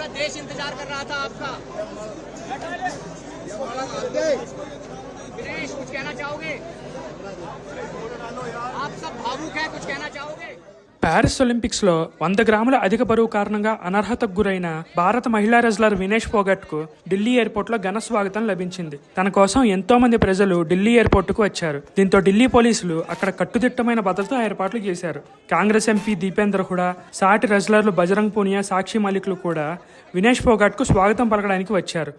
पूरा देश इंतज़ार कर रहा था आपका। दिनेश कुछ कहना चाहोगे? ప్యారిస్ ఒలింపిక్స్లో వంద గ్రాముల అధిక బరువు కారణంగా అనర్హతకు గురైన భారత మహిళా రెజ్లర్ వినేష్ పోగట్కు ఢిల్లీ ఎయిర్పోర్ట్లో ఘన స్వాగతం లభించింది. తన కోసం ఎంతో మంది ప్రజలు ఢిల్లీ ఎయిర్పోర్ట్కు వచ్చారు. దీంతో ఢిల్లీ పోలీసులు అక్కడ కట్టుదిట్టమైన భద్రతా ఏర్పాట్లు చేశారు. కాంగ్రెస్ ఎంపీ దీపేంద్ర హుడా సాటి రెజ్లర్లు బజరంగ్ పూనియా సాక్షి మలిక్లు కూడా వినేష్ పోగట్కు స్వాగతం పలకడానికి వచ్చారు.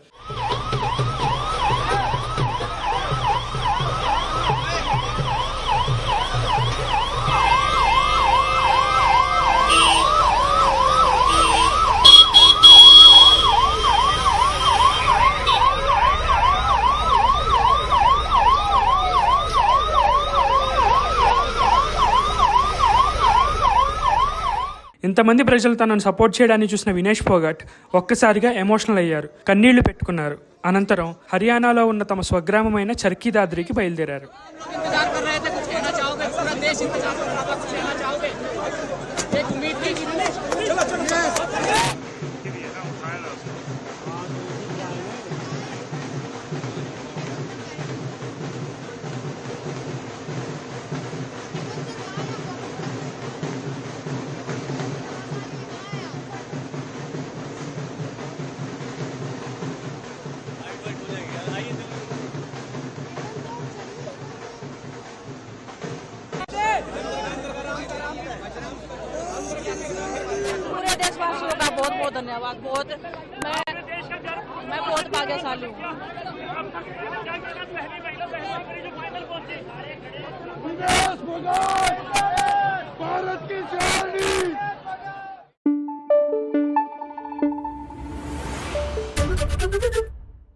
ఇంతమంది ప్రజలు తనను సపోర్ట్ చేయడాన్ని చూసిన వినేష్ ఫోగట్ ఒక్కసారిగా ఎమోషనల్ అయ్యారు. కన్నీళ్ళు పెట్టుకున్నారు. అనంతరం హర్యానాలో ఉన్న తమ స్వగ్రామమైన చర్కీ దాద్రికి బయలుదేరారు बहुत बहुत धन्यवाद बहुत। मैं मैं बहुत भाग्यशाली हूँ। भारत की शान